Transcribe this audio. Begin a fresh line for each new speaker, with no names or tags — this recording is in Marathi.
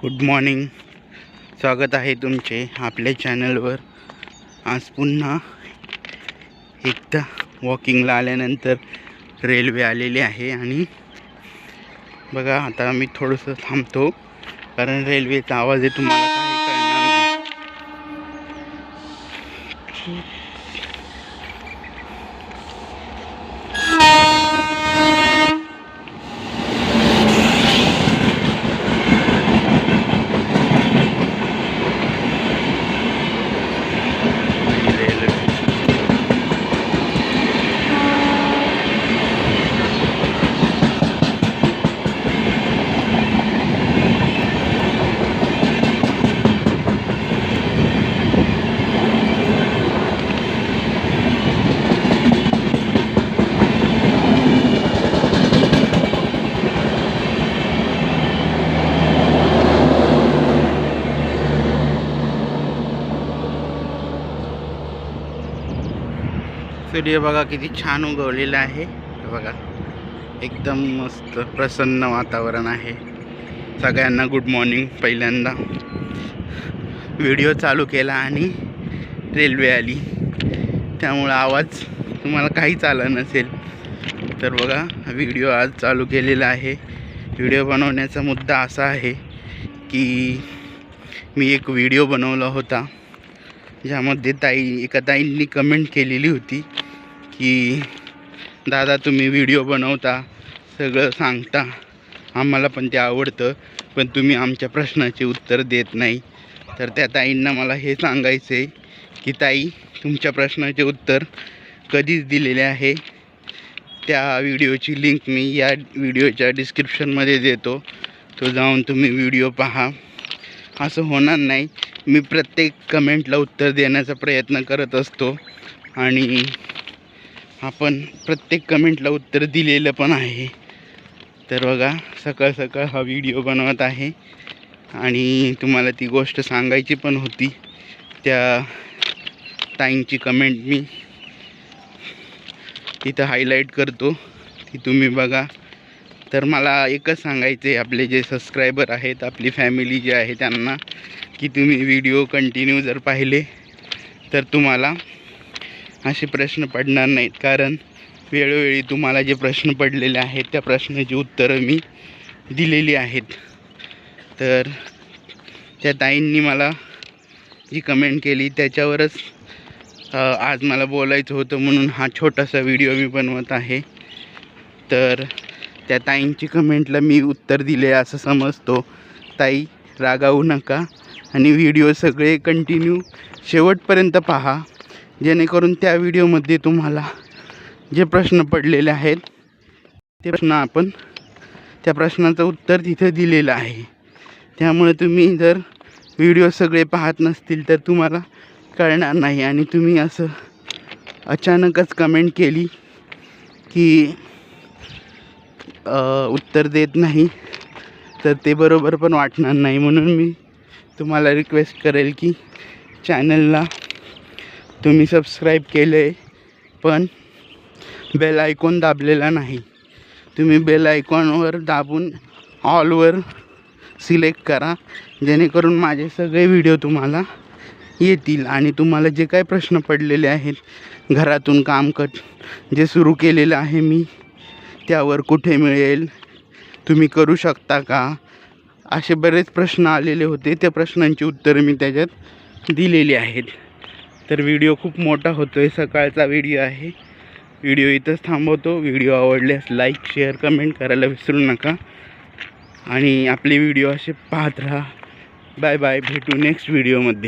गुड मॉर्निंग स्वागत आहे तुमचे आपल्या चॅनलवर आज पुन्हा एकदा वॉकिंगला आल्यानंतर रेल्वे आलेली आहे आणि बघा आता मी थोडंसं थांबतो कारण रेल्वेचा आवाज आहे तुम्हाला काही कळणार नाही रेल्वे सूर्य बघा किती छान उगवलेला आहे. बघा. एकदम मस्त प्रसन्न वातावरण आहे. सगळ्यांना गुड मॉर्निंग पहिल्यांदा. व्हिडिओ चालू केला आणि रेल्वे आली. त्यामुळं आवाज तुम्हाला काहीच आला नसेल. तर बघा व्हिडिओ आज चालू केलेला आहे. व्हिडिओ बनवण्याचा मुद्दा असा आहे की मी एक व्हिडिओ बनवला होता. ज्यामध्ये ताई एका ताईंनी कमेंट केलेली होती की दादा तुम्ही व्हिडिओ बनवता सगळं सांगता. आम्हाला पण ते आवडतं पण तुम्ही आमच्या प्रश्नाचे उत्तर देत नाही. तर त्या ताईंना मला हे सांगायचं आहे की ताई तुमच्या प्रश्नाचे उत्तर कधीच दिलेले आहे. त्या व्हिडिओची लिंक मी या व्हिडिओच्या डिस्क्रिप्शनमध्ये देतो. तो जाऊन तुम्ही व्हिडिओ पहा. असं होणार नाही. मी प्रत्येक कमेंटला उत्तर देण्याचा प्रयत्न करत असतो. आणि आपण प्रत्येक कमेंटला उत्तर दिलेलं पण आहे. तर बघा सकाळ सकाळ हा व्हिडिओ बनवत आहे. आणि तुम्हाला ती गोष्ट सांगायची पण होती. त्या ताईंची कमेंट मी इथं हायलाईट करतो. ती तुम्ही बघा. तर मला एकच सांगायचं आहे आपले जे सबस्क्रायबर आहेत आपली फॅमिली जी आहे त्यांना. की तुम्ही व्हिडिओ कंटिन्यू जर पाहिले तर तुम्हाला असे प्रश्न पडणार नाहीत. कारण वेळोवेळी तुम्हाला जे प्रश्न पडलेले आहेत त्या प्रश्नाची उत्तरं मी दिलेली आहेत. तर त्या ताईंनी मला जी कमेंट केली त्याच्यावरच आज मला बोलायचं होतं म्हणून हा छोटासा व्हिडिओ मी बनवत आहे. तर त्या ताईंची कमेंटला मी उत्तर दिले असं समजतो. ताई रागावू नका. आणि व्हिडिओ सगळे कंटिन्यू शेवटपर्यंत पहा. जेणेकरून त्या व्हिडिओमध्ये तुम्हाला जे प्रश्न पडलेले आहेत ते प्रश्न आपण त्या प्रश्नाचं उत्तर तिथं दिलेलं आहे. त्यामुळे तुम्ही जर व्हिडिओ सगळे पाहत नसतील तर तुम्हाला कळणार नाही. आणि तुम्ही असं अचानकच कमेंट केली की उत्तर देत नाही तर ते बरोबर पण वाटणार नाही. म्हणून मी तुम्हाला रिक्वेस्ट करेल की चॅनलला तुम्ही सबस्क्राईब केलं आहे पण बेल आयकॉन दाबलेला नाही. तुम्ही बेल आयकॉनवर दाबून ऑलवर सिलेक्ट करा जेणेकरून माझे सगळे व्हिडिओ तुम्हाला येतील आणि तुम्हाला जे काही प्रश्न पडलेले आहेत घरातून काम कट जे सुरू केलेलं आहे मी त्यावर कुठे मिळेल तुम्ही करू शकता का? असे बरेच प्रश्न आलेले होते. त्या प्रश्नांची उत्तरं मी त्याच्यात दिलेली आहेत. तर व्हिडिओ खूप मोठा होतो आहे सकाळचा व्हिडिओ आहे. व्हिडिओ इथंच थांबवतो. व्हिडिओ आवडल्यास लाईक शेअर कमेंट करायला विसरू नका. आणि आपले व्हिडिओ असे पाहत राहा. Bye bye. भेटू नेक्स्ट व्हिडिओमध्ये.